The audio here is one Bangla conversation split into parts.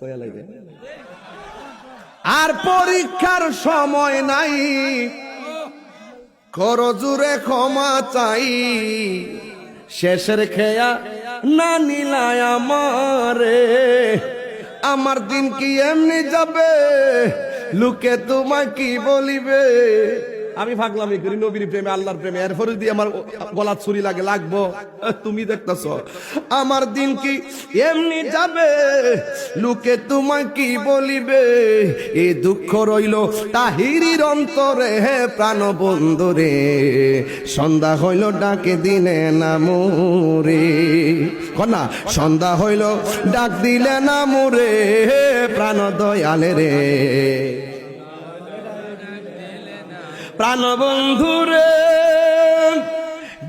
কয়া লাগে আর পরীক্ষার সময় নাই। করজুরে ক্ষমা চাই। শেষের খেয়া না নিলায় আমারে। আমার দিন কি এমনি যাবে? লোকে তোমায় কি বলিবে? আমি ভাগলামি করি নবীর প্রেমে, আল্লাহর প্রেমে। এরপরে দিয়ে আমার গলাত ছুরি লাগে, লাগবো? তুমি দেখতেছ। আমার দিন কি এমনি যাবে? লোকে তোমায় কি বলিবে? এই দুঃখ রইল তাহিরির অন্তরে, হে প্রাণ বন্ধুরে সন্ধ্যা হইল ডাকে দিনে না মোরে। কনা সন্ধ্যা হইল ডাক দিলে না মোরে প্রাণ দয়ালে রে। প্রাণবন্ধুরে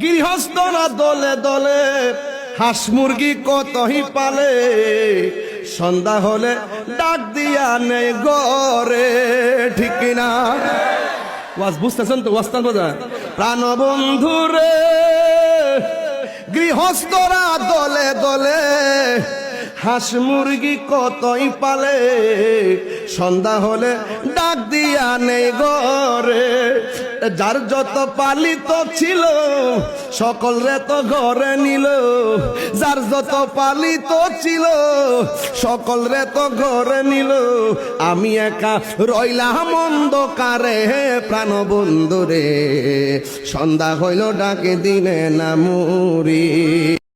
গৃহস্থরা দলে দলে, হাঁস মুরগি কতই পালে? সন্ধ্যা হলে ডাক দিয়া নেই গরে ঠিক না? ওয়াজ বুঝতেছেন তো ওয়াস্তান বোঝা প্রাণবন্ধুরে গৃহস্থরা দলে দলে, হাঁস মুরগি কতই পালে? সন্ধ্যা হলে ডাক দিয়া নেই গরে যার যত পালিত ছিল, সকল রে তো ঘরে নিল। যার যত পালিত ছিল, সকল রে তো ঘরে নিল। আমি একা রইলাম অন্ধকারে, প্রাণ বন্ধুরে। সন্ধ্যা হইল ডাকে দিনে না মুরি